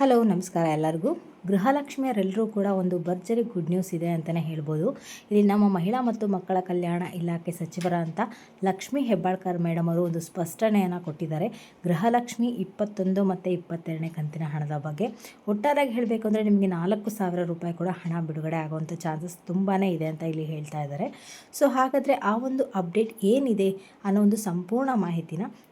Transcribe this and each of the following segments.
Hello, ನಮಸ್ಕಾರ ಎಲ್ಲರಿಗೂ. ಗೃಹಲಕ್ಷ್ಮಿಯರೆಲ್ಲರೂ ಕೂಡ ಒಂದು ಭರ್ಜರಿ ಗುಡ್ ನ್ಯೂಸ್ ಇದೆ ಅಂತಲೇ ಹೇಳ್ಬೋದು. ಇಲ್ಲಿ ನಮ್ಮ ಮಹಿಳಾ ಮತ್ತು ಮಕ್ಕಳ ಕಲ್ಯಾಣ ಇಲಾಖೆ ಸಚಿವರಾದಂಥ ಲಕ್ಷ್ಮೀ ಹೆಬ್ಬಾಳ್ಕರ್ ಮೇಡಮ್ ಅವರು ಒಂದು ಸ್ಪಷ್ಟನೆಯನ್ನು ಕೊಟ್ಟಿದ್ದಾರೆ. ಗೃಹಲಕ್ಷ್ಮಿ ಇಪ್ಪತ್ತೊಂದು ಮತ್ತು ಇಪ್ಪತ್ತೆರಡನೇ ಕಂತಿನ ಹಣದ ಬಗ್ಗೆ. ಒಟ್ಟಾರೆಯಾಗಿ ಹೇಳಬೇಕು ಅಂದರೆ ನಿಮಗೆ ನಾಲ್ಕು ಸಾವಿರ ರೂಪಾಯಿ ಕೂಡ ಹಣ ಬಿಡುಗಡೆ ಆಗುವಂಥ ಚಾನ್ಸಸ್ ತುಂಬಾ ಇದೆ ಅಂತ ಇಲ್ಲಿ ಹೇಳ್ತಾ ಇದ್ದಾರೆ. ಸೊ ಹಾಗಾದರೆ ಆ ಒಂದು ಅಪ್ಡೇಟ್ ಏನಿದೆ ಅನ್ನೋ ಒಂದು ಸಂಪೂರ್ಣ ಮಾಹಿತಿನ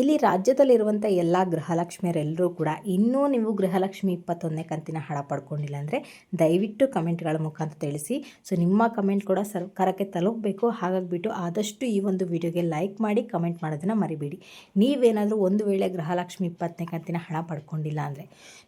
ಇಲ್ಲಿ ರಾಜ್ಯದಲ್ಲಿರುವಂಥ ಎಲ್ಲ ಗೃಹಲಕ್ಷ್ಮಿಯರೆಲ್ಲರೂ ಕೂಡ ಇನ್ನೂ ನೀವು ಗೃಹಲಕ್ಷ್ಮಿ ಇಪ್ಪತ್ತೊಂದನೇ ಕಂತಿನ ಹಣ ಪಡ್ಕೊಂಡಿಲ್ಲ ಅಂದರೆ ದಯವಿಟ್ಟು ಕಮೆಂಟ್ಗಳ ಮುಖಾಂತರ ತಿಳಿಸಿ. ಸೊ ನಿಮ್ಮ ಕಮೆಂಟ್ ಕೂಡ ಸರ್ಕಾರಕ್ಕೆ ತಲುಪಬೇಕು, ಹಾಗಾಗಿಬಿಟ್ಟು ಆದಷ್ಟು ಈ ಒಂದು ವಿಡಿಯೋಗೆ ಲೈಕ್ ಮಾಡಿ, ಕಮೆಂಟ್ ಮಾಡೋದನ್ನು ಮರಿಬೇಡಿ. ನೀವೇನಾದರೂ ಒಂದು ವೇಳೆ ಗೃಹಲಕ್ಷ್ಮಿ ಇಪ್ಪತ್ತನೇ ಕಂತಿನ ಹಣ ಪಡ್ಕೊಂಡಿಲ್ಲ ಅಂದರೆ,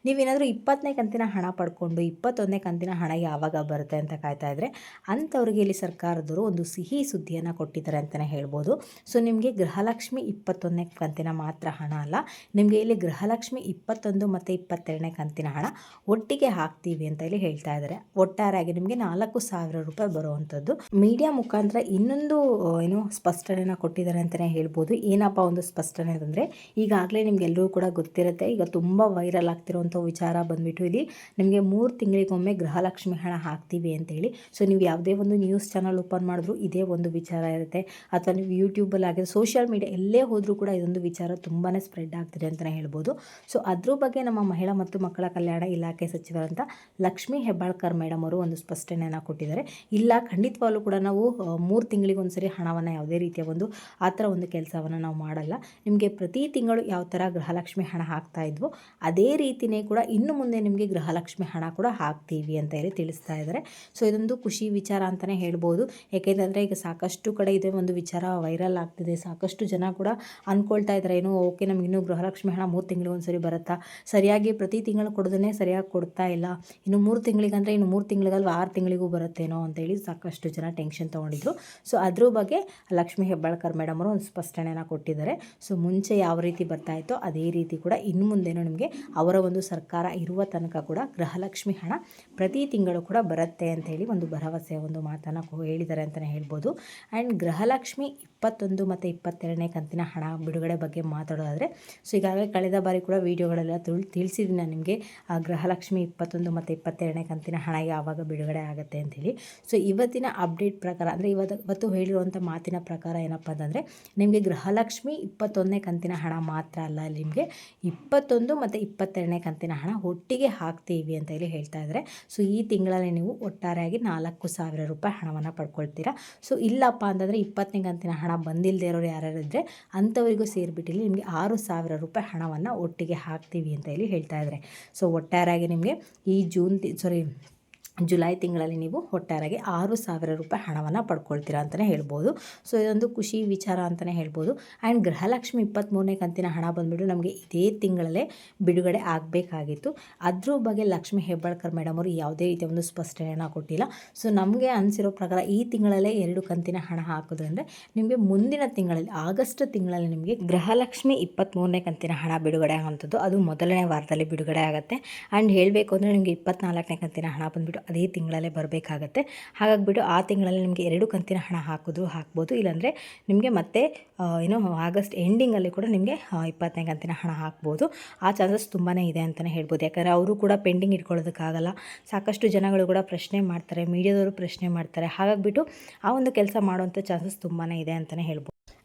ನೀವೇನಾದರೂ ಇಪ್ಪತ್ತನೇ ಕಂತಿನ ಹಣ ಪಡ್ಕೊಂಡು ಇಪ್ಪತ್ತೊಂದನೇ ಕಂತಿನ ಹಣ ಯಾವಾಗ ಬರುತ್ತೆ ಅಂತ ಕಾಯ್ತಾ ಇದ್ದರೆ ಅಂಥವ್ರಿಗೆ ಇಲ್ಲಿ ಸರ್ಕಾರದವರು ಒಂದು ಸಿಹಿ ಸುದ್ದಿಯನ್ನು ಕೊಟ್ಟಿದ್ದಾರೆ ಅಂತಲೇ ಹೇಳ್ಬೋದು. ಸೊ ನಿಮಗೆ ಗೃಹಲಕ್ಷ್ಮಿ ಇಪ್ಪತ್ತೊಂದನೇ ಕಂತಿನ ಮಾತ್ರ ಹಣ ಅಲ್ಲ. ನಿಮಗೆ ಇಲ್ಲಿ ಗೃಹಲಕ್ಷ್ಮಿ ಇಪ್ಪತ್ತೊಂದು ಮತ್ತು ಇಪ್ಪತ್ತೆರಡನೇ ಕಂತಿನ ಹಣ ಒಟ್ಟಿಗೆ ಹಾಕ್ತೀವಿ ಅಂತ ಇಲ್ಲಿ ಹೇಳ್ತಾ ಇದ್ದಾರೆ. ಒಟ್ಟಾರೆಯಾಗಿ ನಿಮಗೆ ನಾಲ್ಕು ಸಾವಿರ ರೂಪಾಯಿ ಬರುವಂಥದ್ದು. ಮೀಡಿಯಾ ಮುಖಾಂತರ ಇನ್ನೊಂದು ಏನು ಸ್ಪಷ್ಟನೆಯನ್ನು ಕೊಟ್ಟಿದ್ದಾರೆ ಅಂತಲೇ ಹೇಳ್ಬೋದು. ಏನಪ್ಪ ಒಂದು ಸ್ಪಷ್ಟನೆ ಅಂತಂದರೆ ಈಗಾಗಲೇ ನಿಮಗೆಲ್ಲರೂ ಕೂಡ ಗೊತ್ತಿರುತ್ತೆ, ಈಗ ತುಂಬ ವೈರಲ್ ಆಗ್ತಿರುವಂಥ ವಿಚಾರ ಬಂದುಬಿಟ್ಟು ಇಲ್ಲಿ ನಿಮಗೆ ಮೂರು ತಿಂಗಳಿಗೊಮ್ಮೆ ಗೃಹಲಕ್ಷ್ಮಿ ಹಣ ಹಾಕ್ತೀವಿ ಅಂತೇಳಿ ಸೊ ನೀವು ಯಾವುದೇ ಒಂದು ನ್ಯೂಸ್ ಚಾನಲ್ ಓಪನ್ ಮಾಡಿದ್ರು ಇದೇ ಒಂದು ವಿಚಾರ ಇರುತ್ತೆ. ಅಥವಾ ನೀವು ಯೂಟ್ಯೂಬಲ್ಲಿ ಆಗಿರೋ ಸೋಷಿಯಲ್ ಮೀಡಿಯಾ ಎಲ್ಲೇ ಹೋದರೂ ಕೂಡ ಇದೊಂದು ವಿಚಾರ ತುಂಬಾ ಸ್ಪ್ರೆಡ್ ಆಗ್ತಿದೆ ಅಂತಲೇ ಹೇಳ್ಬೋದು. ಸೊ ಅದ್ರ ಬಗ್ಗೆ ನಮ್ಮ ಮಹಿಳಾ ಮತ್ತು ಮಕ್ಕಳ ಕಲ್ಯಾಣ ಇಲಾಖೆ ಸಚಿವರಂತ ಲಕ್ಷ್ಮೀ ಹೆಬ್ಬಾಳ್ಕರ್ ಮೇಡಮ್ ಅವರು ಒಂದು ಸ್ಪಷ್ಟನೆಯನ್ನು ಕೊಟ್ಟಿದ್ದಾರೆ. ಇಲ್ಲ, ಖಂಡಿತವಾಗ್ಲೂ ಕೂಡ ನಾವು ಮೂರು ತಿಂಗಳಿಗೆ ಒಂದ್ಸರಿ ಹಣವನ್ನು ಯಾವುದೇ ರೀತಿಯ ಒಂದು, ಆ ಥರ ಒಂದು ಕೆಲಸವನ್ನು ನಾವು ಮಾಡಲ್ಲ. ನಿಮಗೆ ಪ್ರತಿ ತಿಂಗಳು ಯಾವ ಥರ ಗೃಹಲಕ್ಷ್ಮಿ ಹಣ ಹಾಕ್ತಾ ಇದ್ವೋ, ಅದೇ ರೀತಿಯೇ ಕೂಡ ಇನ್ನು ಮುಂದೆ ನಿಮಗೆ ಗೃಹಲಕ್ಷ್ಮಿ ಹಣ ಕೂಡ ಹಾಕ್ತೀವಿ ಅಂತ ಹೇಳಿ ತಿಳಿಸ್ತಾ ಇದ್ದಾರೆ. ಸೊ ಇದೊಂದು ಖುಷಿ ವಿಚಾರ ಅಂತಲೇ ಹೇಳ್ಬೋದು. ಯಾಕೆಂದರೆ ಈಗ ಸಾಕಷ್ಟು ಕಡೆ ಇದೆ ಒಂದು ವಿಚಾರ ವೈರಲ್ ಆಗ್ತಿದೆ. ಸಾಕಷ್ಟು ಜನ ಕೂಡ ಅಂದ್ಕೊಳ್ತಾ ಇದ್ದಾರೆ ಏನು ಓಕೆ, ನಮ್ಗೆ ಇನ್ನೂ ಗೃಹಲಕ್ಷ್ಮಿ ಹಣ ಮೂರು ತಿಂಗಳಿಗೆ ಒಂದು ಸರಿ ಬರುತ್ತಾ? ಸರಿಯಾಗಿ ಪ್ರತಿ ತಿಂಗಳು ಕೊಡೋದನ್ನೇ ಸರಿಯಾಗಿ ಕೊಡ್ತಾ ಇಲ್ಲ. ಇನ್ನು ಮೂರು ತಿಂಗಳಿಗಂದರೆ ಇನ್ನು ಮೂರು ತಿಂಗಳಿಗಲ್ವ ಆರು ತಿಂಗಳಿಗೂ ಬರುತ್ತೇನೋ ಅಂತೇಳಿ ಸಾಕಷ್ಟು ಜನ ಟೆನ್ಷನ್ ತೊಗೊಂಡಿದ್ರು. ಸೊ, ಅದ್ರ ಬಗ್ಗೆ ಲಕ್ಷ್ಮಿ ಹೆಬ್ಬಾಳ್ಕರ್ ಮೇಡಮ್ ಅವರು ಒಂದು ಸ್ಪಷ್ಟನೆಯನ್ನು ಕೊಟ್ಟಿದ್ದಾರೆ. ಸೊ, ಮುಂಚೆ ಯಾವ ರೀತಿ ಬರ್ತಾ ಇತ್ತೋ ಅದೇ ರೀತಿ ಕೂಡ ಇನ್ನು ಮುಂದೇನು ನಿಮಗೆ ಅವರ ಒಂದು ಸರ್ಕಾರ ಇರುವ ತನಕ ಕೂಡ ಗೃಹಲಕ್ಷ್ಮಿ ಹಣ ಪ್ರತಿ ತಿಂಗಳು ಕೂಡ ಬರುತ್ತೆ ಅಂತ ಹೇಳಿ ಒಂದು ಭರವಸೆ, ಒಂದು ಮಾತನ್ನು ಹೇಳಿದ್ದಾರೆ ಅಂತಲೇ ಹೇಳ್ಬೋದು. ಆ್ಯಂಡ್ ಗೃಹಲಕ್ಷ್ಮಿ ಇಪ್ಪತ್ತೊಂದು ಮತ್ತು ಇಪ್ಪತ್ತೆರಡನೇ ಕಂತಿನ ಹಣ ಬಿಡುಗಡೆ ಬಗ್ಗೆ ಮಾತಾಡೋದಾದರೆ ಸೊ ಈಗಾಗಲೇ ಕಳೆದ ಬಾರಿ ಕೂಡ ವೀಡಿಯೋಗಳೆಲ್ಲ ತುಳ್ ತಿಳಿಸಿದ್ದೀನಿ ನಾನು ನಿಮಗೆ. ಆ ಗೃಹಲಕ್ಷ್ಮಿ ಇಪ್ಪತ್ತೊಂದು ಮತ್ತು ಇಪ್ಪತ್ತೆರಡನೇ ಕಂತಿನ ಹಣ ಯಾವಾಗ ಬಿಡುಗಡೆ ಆಗುತ್ತೆ ಅಂಥೇಳಿ. ಸೊ ಇವತ್ತಿನ ಅಪ್ಡೇಟ್ ಪ್ರಕಾರ, ಅಂದರೆ ಇವತ್ತು ಇವತ್ತು ಹೇಳಿರುವಂಥ ಮಾತಿನ ಪ್ರಕಾರ ಏನಪ್ಪ ಅಂತಂದರೆ, ನಿಮಗೆ ಗೃಹಲಕ್ಷ್ಮಿ ಇಪ್ಪತ್ತೊಂದನೇ ಕಂತಿನ ಹಣ ಮಾತ್ರ ಅಲ್ಲ, ನಿಮಗೆ ಇಪ್ಪತ್ತೊಂದು ಮತ್ತು ಇಪ್ಪತ್ತೆರಡನೇ ಕಂತಿನ ಹಣ ಒಟ್ಟಿಗೆ ಹಾಕ್ತೀವಿ ಅಂತ ಹೇಳಿ ಹೇಳ್ತಾ ಇದ್ದಾರೆ. ಸೊ ಈ ತಿಂಗಳಲ್ಲಿ ನೀವು ಒಟ್ಟಾರೆಯಾಗಿ ನಾಲ್ಕು ಸಾವಿರ ರೂಪಾಯಿ ಹಣವನ್ನು ಪಡ್ಕೊಳ್ತೀರಾ. ಸೊ ಇಲ್ಲಪ್ಪ ಅಂತಂದರೆ ಇಪ್ಪತ್ತನೇ ಕಂತಿನ ಹಣ ಬಂದಿಲ್ಲದೆ ಇರೋರು ಯಾರ್ಯಾರಿದ್ರೆ, ಅಂಥವರಿಗೂ ಸೇರಿಬಿಟ್ಟಿಲ್ಲಿ ನಿಮಗೆ ಆರು ಸಾವಿರ ರೂಪಾಯಿ ಹಣವನ್ನು ಒಟ್ಟಿಗೆ ಹಾಕ್ತೀವಿ ಅಂತ ಹೇಳಿ ಹೇಳ್ತಾ ಇದ್ದಾರೆ. ಸೊ ಒಟ್ಟಾರೆಯಾಗಿ ನಿಮಗೆ ಈ ಜೂನ್ ಸಾರಿ ಜುಲೈ ತಿಂಗಳಲ್ಲಿ ನೀವು ಒಟ್ಟಾರೆಗೆ ಆರು ಸಾವಿರ ರೂಪಾಯಿ ಹಣವನ್ನು ಪಡ್ಕೊಳ್ತೀರಾ ಅಂತಲೇ ಹೇಳ್ಬೋದು. ಸೊ ಇದೊಂದು ಖುಷಿ ವಿಚಾರ ಅಂತಲೇ ಹೇಳ್ಬೋದು. ಆ್ಯಂಡ್ ಗೃಹಲಕ್ಷ್ಮಿ ಇಪ್ಪತ್ತ್ಮೂರನೇ ಕಂತಿನ ಹಣ ಬಂದುಬಿಟ್ಟು ನಮಗೆ ಇದೇ ತಿಂಗಳಲ್ಲೇ ಬಿಡುಗಡೆ ಆಗಬೇಕಾಗಿತ್ತು. ಅದ್ರ ಬಗ್ಗೆ ಲಕ್ಷ್ಮಿ ಹೆಬ್ಬಾಳ್ಕರ್ ಮೇಡಮ್ ಅವರು ಯಾವುದೇ ರೀತಿಯ ಒಂದು ಸ್ಪಷ್ಟನೆಯನ್ನು ಕೊಟ್ಟಿಲ್ಲ. ಸೊ ನಮಗೆ ಅನಿಸಿರೋ ಪ್ರಕಾರ ಈ ತಿಂಗಳಲ್ಲೇ ಎರಡು ಕಂತಿನ ಹಣ ಹಾಕೋದ್ರಿಂದ ನಿಮಗೆ ಮುಂದಿನ ತಿಂಗಳಲ್ಲಿ, ಆಗಸ್ಟ್ ತಿಂಗಳಲ್ಲಿ ನಿಮಗೆ ಗೃಹಲಕ್ಷ್ಮಿ ಇಪ್ಪತ್ತ್ಮೂರನೇ ಕಂತಿನ ಹಣ ಬಿಡುಗಡೆ ಆಗುವಂಥದ್ದು ಅದು ಮೊದಲನೇ ವಾರದಲ್ಲಿ ಬಿಡುಗಡೆ ಆಗುತ್ತೆ. ಆ್ಯಂಡ್ ಹೇಳಬೇಕು ಅಂದರೆ ನಿಮಗೆ ಇಪ್ಪತ್ನಾಲ್ಕನೇ ಕಂತಿನ ಹಣ ಬಂದುಬಿಟ್ಟು ಅದೇ ತಿಂಗಳಲ್ಲೇ ಬರಬೇಕಾಗತ್ತೆ. ಹಾಗಾಗಿಬಿಟ್ಟು ಆ ತಿಂಗಳಲ್ಲಿ ನಿಮಗೆ ಎರಡು ಕಂತಿನ ಹಣ ಹಾಕಿದ್ರು ಹಾಕ್ಬೋದು. ಇಲ್ಲಾಂದರೆ ನಿಮಗೆ ಮತ್ತೆ ಏನು ಆಗಸ್ಟ್ ಎಂಡಿಂಗಲ್ಲಿ ಕೂಡ ನಿಮಗೆ ಇಪ್ಪತ್ತನೇ ಕಂತಿನ ಹಣ ಹಾಕ್ಬೋದು. ಆ ಚಾನ್ಸಸ್ ತುಂಬಾ ಇದೆ ಅಂತಲೇ ಹೇಳ್ಬೋದು. ಯಾಕಂದರೆ ಅವರು ಕೂಡ ಪೆಂಡಿಂಗ್ ಇಟ್ಕೊಳ್ಳೋದಕ್ಕಾಗಲ್ಲ. ಸಾಕಷ್ಟು ಜನಗಳು ಕೂಡ ಪ್ರಶ್ನೆ ಮಾಡ್ತಾರೆ, ಮೀಡಿಯಾದವರು ಪ್ರಶ್ನೆ ಮಾಡ್ತಾರೆ. ಹಾಗಾಗಿಬಿಟ್ಟು ಆ ಒಂದು ಕೆಲಸ ಮಾಡುವಂಥ ಚಾನ್ಸಸ್ ತುಂಬಾ ಇದೆ ಅಂತಲೇ ಹೇಳ್ಬೋದು.